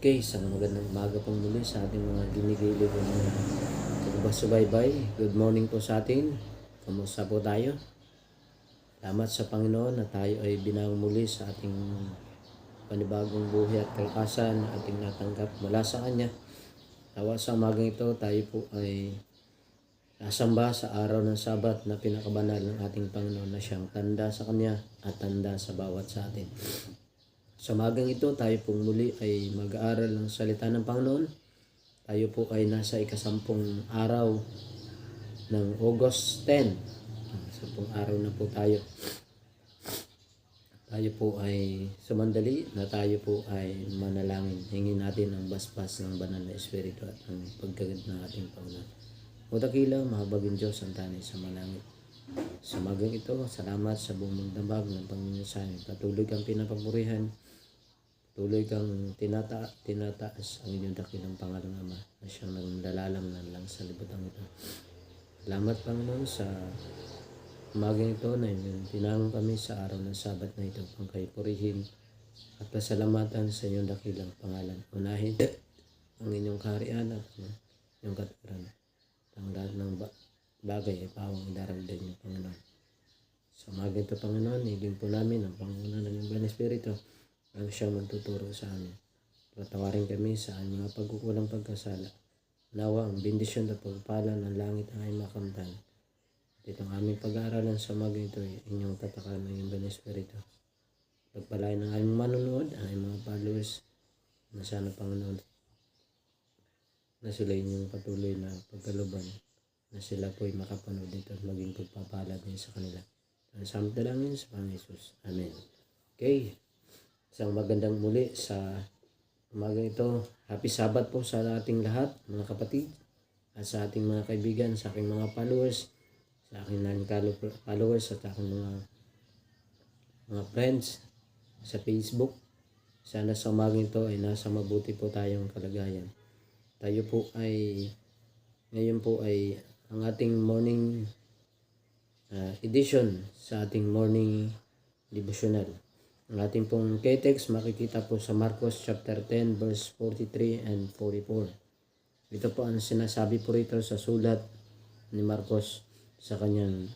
Okay, isang magandang umaga pong muli sa ating mga ginigili ko mga tagbasubaybay. Good morning po sa atin. Kamusta po tayo? Salamat sa Panginoon na tayo ay binang muli sa ating panibagong buhay at kalakasan na ating natanggap mula sa Kanya. Tawa sa umagang ito, tayo po ay nasamba sa araw ng Sabat na pinakabanal ng ating Panginoon na siyang tanda sa Kanya at tanda sa bawat sa atin. Sa magang ito, tayo pong muli ay mag-aaral ng salita ng Panginoon. Tayo po ay nasa ikasampung araw ng August 10. Sampung araw na po tayo. Tayo po ay sumandali na tayo po ay manalangin. Hingin natin ang basbas ng banal na Espiritu at ang pagkagad ng ating Panginoon. O dakila, mahabagin Diyos ang tanay sa malangit. Sa magang ito, salamat sa buong magdamag ng Panginoon sa amin. Patuloy kang pinapapurihan. Patuloy kang tinata tinataas ang inyong dakilang pangalang Ama na siyang nagdalalam na lang sa libutang ito. Salamat Panginoon sa umagang ito na inyong tinanong kami sa araw ng Sabat na ito pang kayo purihin at pasalamatan sa inyong dakilang pangalan. Unahin ang inyong kaharian at inyong katuran. Ang lahat ng ba- bagay ay pawang idaramdam niyo, Panginoon. Sa umaga ito, Panginoon, hiling po namin ang Panginoon ng Ibang Espiritu ang siyang magtuturo sa amin. Patawarin kami sa aming mga pagkukulang pagkasala. Nawa ang bendisyon at pagpala ng langit ang aming makamtan. At itong aming pag-aaralan sa umaga ito ay inyong tatakan ng Ibang Espiritu. Pagpalain ng aming manunood, ang aming mga followers, na sana Panginoon na sila inyong patuloy na pagkaluban na sila po ay makapanood dito at maging pagpapala din sa kanila. Ang samot dalangin sa Panginoon. Amen. Okay. Isang magandang muli sa umaga ito. Happy Sabat po sa ating lahat, mga kapatid. At sa ating mga kaibigan, sa aking mga followers, sa aking non followers at aking mga mga friends sa Facebook. Sana sa umaga ito ay nasa mabuti po tayong kalagayan. Tayo po ay ngayon po ay ang ating morning uh, edition sa ating morning devotional. Ang ating pong K-text makikita po sa Marcos chapter 10 verse 43 and 44. Ito po ang sinasabi po rito sa sulat ni Marcos sa kanyang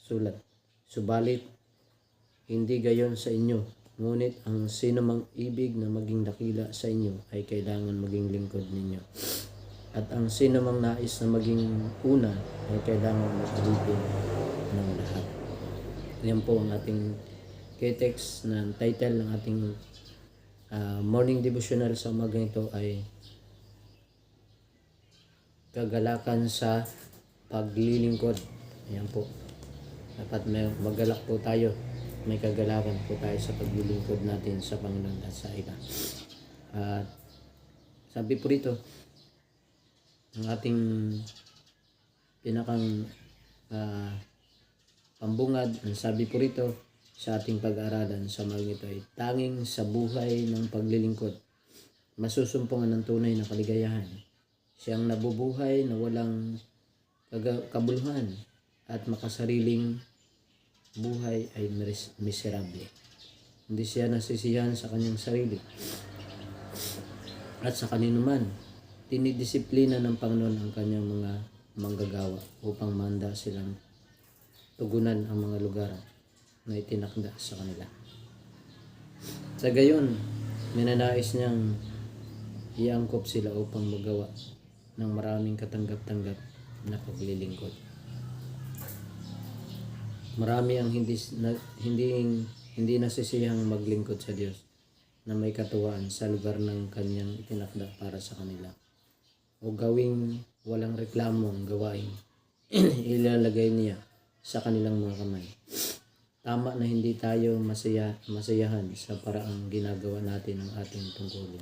sulat. Subalit, hindi gayon sa inyo, ngunit ang sino mang ibig na maging dakila sa inyo ay kailangan maging lingkod ninyo. At ang sino mang nais na maging una ay kailangan mag-alipin ng lahat. Yan po ang ating K-text na title ng ating ah, morning devotional sa umaga ito ay Kagalakan sa paglilingkod. Ayan po. Dapat may magalak po tayo. May kagalakan po tayo sa paglilingkod natin sa Panginoon at sa iba. At sabi po rito, ang ating pinakang ah, pambungad, ang sabi po rito sa ating pag-aaralan sa mga ito ay tanging sa buhay ng paglilingkod. Masusumpungan ng tunay na kaligayahan. Siyang nabubuhay na walang kabuluhan at makasariling buhay ay mis- miserable. Hindi siya nasisiyahan sa kanyang sarili at sa kanino man. Tinidisiplina ng Panginoon ang kanyang mga manggagawa upang manda silang tugunan ang mga lugar na itinakda sa kanila. Sa gayon, minanais niyang iangkop sila upang magawa ng maraming katanggap-tanggap na paglilingkod. Marami ang hindi na, hindi hindi nasisiyang maglingkod sa Diyos na may katuwaan sa lugar ng kanyang itinakda para sa kanila. O gawing walang reklamo ang gawain, ilalagay niya sa kanilang mga kamay. Tama na hindi tayo masaya, masayahan sa paraang ginagawa natin ang ating tungkulin.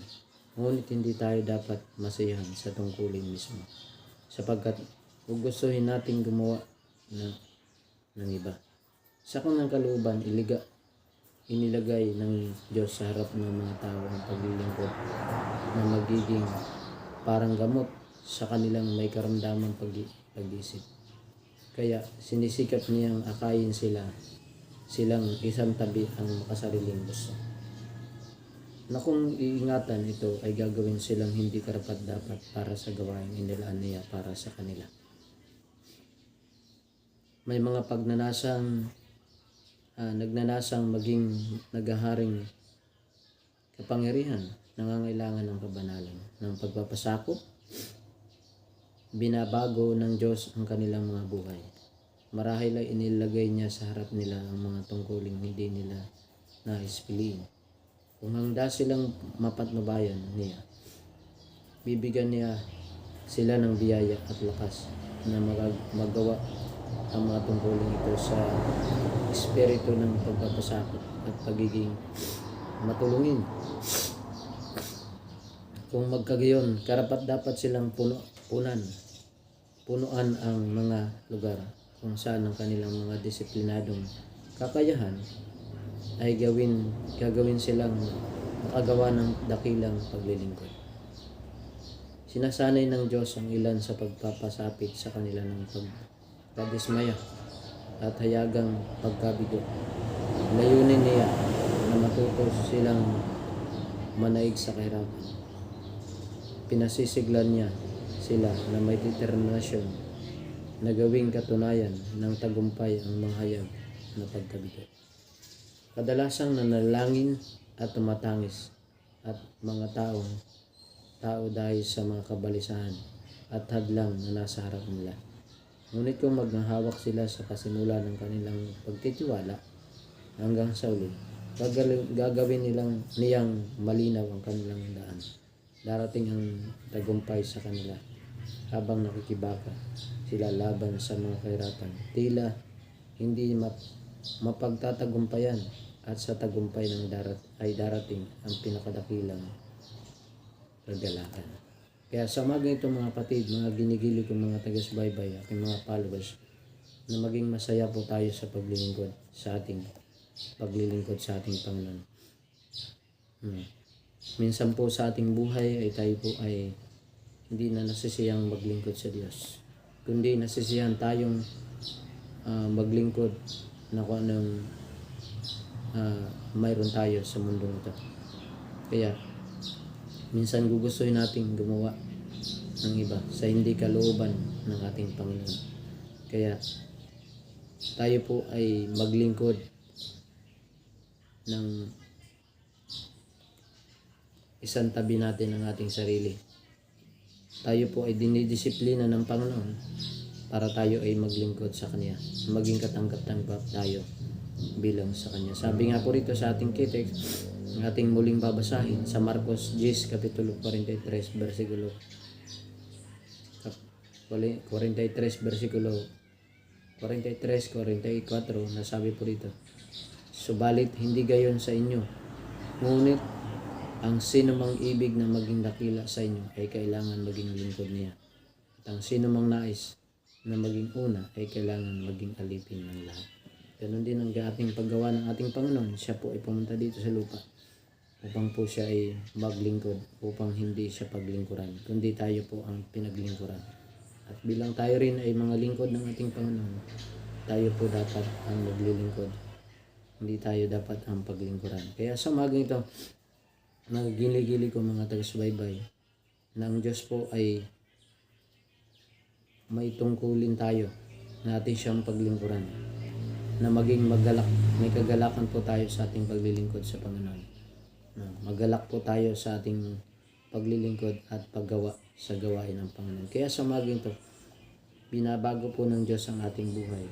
Ngunit hindi tayo dapat masayahan sa tungkulin mismo. Sapagkat gugustuhin nating gumawa na, ng iba. Sa kanyang kalooban, iliga, inilagay ng Diyos sa harap ng mga tao ang paglilingkod na magiging parang gamot sa kanilang may karamdamang pag- pag-isip. Kaya sinisikap niyang akayin sila silang isang tabi ang makasariling gusto. na kung iingatan ito ay gagawin silang hindi karapat dapat para sa gawain inilaan niya para sa kanila. May mga pagnanasang ah, nagnanasang maging naghaharing kapangyarihan, nangangailangan ng kabanalan, ng pagpapasakop, binabago ng Diyos ang kanilang mga buhay. Marahil ay inilagay niya sa harap nila ang mga tungkuling hindi nila nais piliin. Kung hangda silang mapatnubayan niya, bibigyan niya sila ng biyaya at lakas na magag- magawa ang mga tungkulin ito sa espiritu ng pagpapasakot at pagiging matulungin. Kung magkagayon, karapat dapat silang puno, punan, punuan ang mga lugar kung saan ang kanilang mga disiplinadong kakayahan ay gawin, gagawin silang makagawa ng dakilang paglilingkod. Sinasanay ng Diyos ang ilan sa pagpapasapit sa kanila ng pagkadismaya at hayagang pagkabigo. Layunin niya na matuto silang manaig sa kahirapan. Pinasisiglan niya sila na may determinasyon na gawing katunayan ng tagumpay ang manghayag na pagkabigo. Kadalasang nanalangin at tumatangis at mga taong tao dahil sa mga kabalisahan at hadlang na nasa harap nila. Ngunit kung maghahawak sila sa kasimula ng kanilang pagtitiwala hanggang sa uli, gagawin nilang niyang malinaw ang kanilang daan. Darating ang tagumpay sa kanila habang nakikibaka sila laban sa mga kahirapan. Tila hindi map- mapagtatagumpayan at sa tagumpay ng darat ay darating ang pinakadakilang kagalakan. Kaya sa umaga ito mga kapatid, mga ginigili kong mga taga-subaybay, aking mga followers, na maging masaya po tayo sa paglilingkod sa ating paglilingkod sa ating Panginoon. Hmm. Minsan po sa ating buhay ay tayo po ay hindi na nasisiyang maglingkod sa Diyos. Kundi nasisiyahan tayong ah, maglingkod na kung anong ah, mayroon tayo sa mundong ito. Kaya minsan gugustuhin nating gumawa ng iba sa hindi kalooban ng ating Panginoon. Kaya tayo po ay maglingkod ng isang tabi natin ang ating sarili. Tayo po ay dinidisiplina ng Panginoon para tayo ay maglingkod sa Kanya. Maging katanggap-tanggap tayo bilang sa Kanya. Sabi nga po rito sa ating kitek, ang ating muling babasahin sa Marcos 10, Kapitulo 43, versikulo 43, versikulo 43, 44, nasabi po rito, Subalit hindi gayon sa inyo, ngunit ang sino mang ibig na maging dakila sa inyo ay kailangan maging lingkod niya. At ang sino mang nais na maging una ay kailangan maging alipin ng lahat. Ganon din ang ating paggawa ng ating Panginoon. Siya po ay pumunta dito sa lupa upang po siya ay maglingkod, upang hindi siya paglingkuran, kundi tayo po ang pinaglingkuran. At bilang tayo rin ay mga lingkod ng ating Panginoon, tayo po dapat ang maglilingkod. Hindi tayo dapat ang paglingkuran. Kaya sa umagang ito, nagigili-gili ko mga taga-subaybay na ang Diyos po ay may tungkulin tayo na atin siyang paglingkuran na maging magalak. May kagalakan po tayo sa ating paglilingkod sa Panginoon. Na magalak po tayo sa ating paglilingkod at paggawa sa gawain ng Panginoon. Kaya sa maging to binabago po ng Diyos ang ating buhay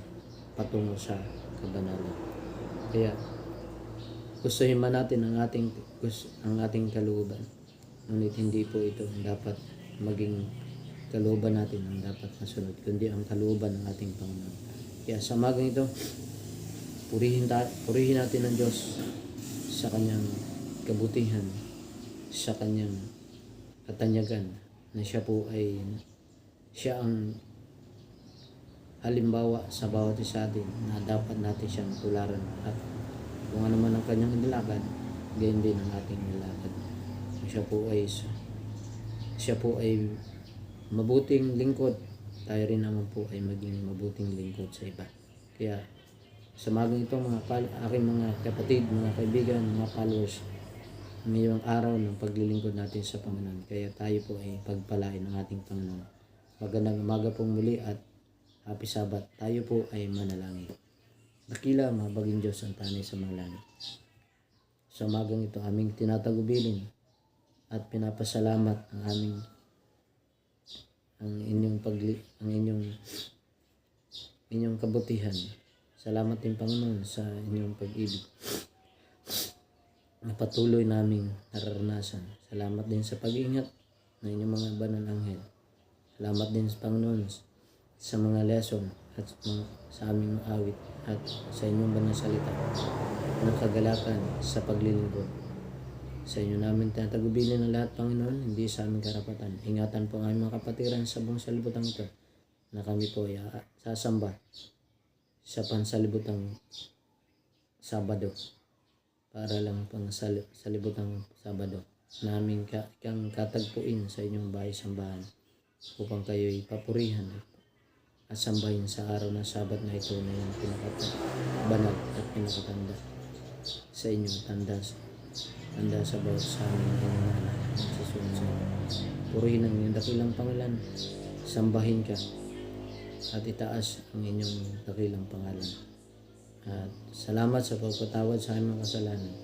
patungo sa kabanalan. Kaya gustuhin man natin ang ating gus- ang ating kalooban. Ngunit hindi po ito ang dapat maging kalooban natin ang dapat masunod, kundi ang kalooban ng ating Panginoon. Kaya sa magang ito, purihin, ta- purihin natin ang Diyos sa kanyang kabutihan, sa kanyang katanyagan, na siya po ay siya ang halimbawa sa bawat isa atin na dapat natin siyang tularan at kung ano man ang kanyang nilakad, gayon din ang ating nilakad. Siya po ay siya po ay mabuting lingkod. Tayo rin naman po ay maging mabuting lingkod sa iba. Kaya sa magang ito mga pal- aking mga kapatid, mga kaibigan, mga followers, ngayong araw ng paglilingkod natin sa Panginoon. Kaya tayo po ay pagpalain ng ating Panginoon. Magandang umaga pong muli at happy Sabat. Tayo po ay manalangin. Dakila, mabaging Diyos ang tanay sa mga langit. Sa umagang ito, aming tinatagubilin at pinapasalamat ang aming ang inyong pagli ang inyong inyong kabutihan. Salamat din Panginoon sa inyong pag-ibig na patuloy naming nararanasan. Salamat din sa pag-iingat ng inyong mga banal anghel. Salamat din sa Panginoon sa mga lesson at sa aming awit at sa inyong banal salita ng kagalakan sa paglilingkod. Sa inyo namin tinatagubilin ang lahat, Panginoon, hindi sa aming karapatan. Ingatan po ang aming mga kapatiran sa buong salibutang ito na kami po ay sasamba sa pansalibutang Sabado para lang pang sal- salibutang Sabado namin ka kang katagpuin sa inyong bahay sambahan upang kayo'y papurihan at sambahin sa araw ng Sabat na ito na yung pinakabanal at pinakatanda. Sa inyong tanda tanda sa bawat sa aming pangalan sa sunod purihin ang iyong dakilang pangalan. Sambahin ka at itaas ang inyong dakilang pangalan. At salamat sa pagpatawad sa aming kasalanan.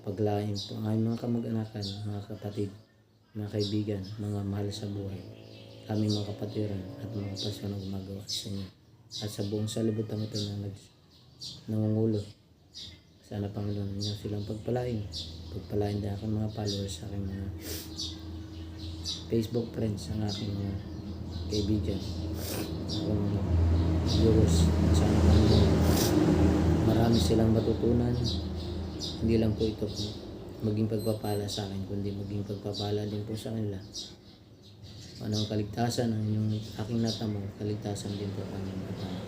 Paglain po ang aming mga kamag-anakan mga kapatid mga kaibigan mga mahal sa buhay kami mga kapatiran at mga pasyon na gumagawa sa inyo. At sa buong salibutan ito na nag, nangungulo. Sana Panginoon ninyo silang pagpalain. Pagpalain din aking mga followers sa aking mga Facebook friends ang aking mga kaibigan akong mga viewers. Sana Panginoon marami silang matutunan. Hindi lang po ito maging pagpapala sa akin kundi maging pagpapala din po sa kanila anong kaligtasan ang inyong aking natamo kaligtasan din po ang inyong natamo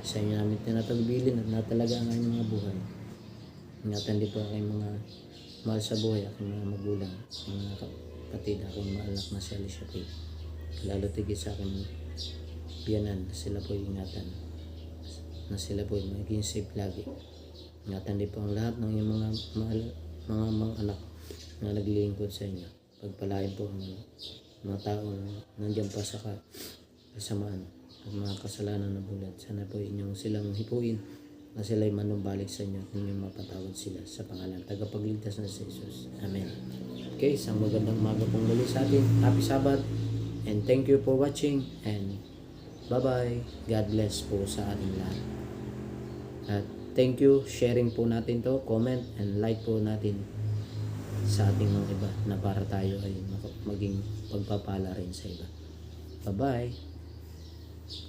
sa inyo namin tinatagbilin at natalaga ang inyong mga buhay. Ingatan din po inyong mga mahal sa buhay aking mga magulang aking mga kapatid aking mga anak na si Alicia po lalo tigit sa aking biyanan na sila po ingatan na sila po maging safe lagi. Ingatan din po ang lahat ng inyong mga mahal, mga mga anak na naglilingkod sa inyo. Pagpalain po ang mga tao na nandiyan pa sa ka- kasamaan at mga kasalanan na bulat. Sana po inyong silang hipuin na sila'y manumbalik sa inyo at ninyong mapatawad sila sa pangalan tagapagligtas na si Jesus. Amen. Okay, isang magandang umaga pong muli sa atin. Happy Sabbath and thank you for watching and bye-bye. God bless po sa ating lahat. At thank you, sharing po natin to, comment and like po natin sa ating mga iba na para tayo ay maging pagpapala rin sa iba. Bye-bye!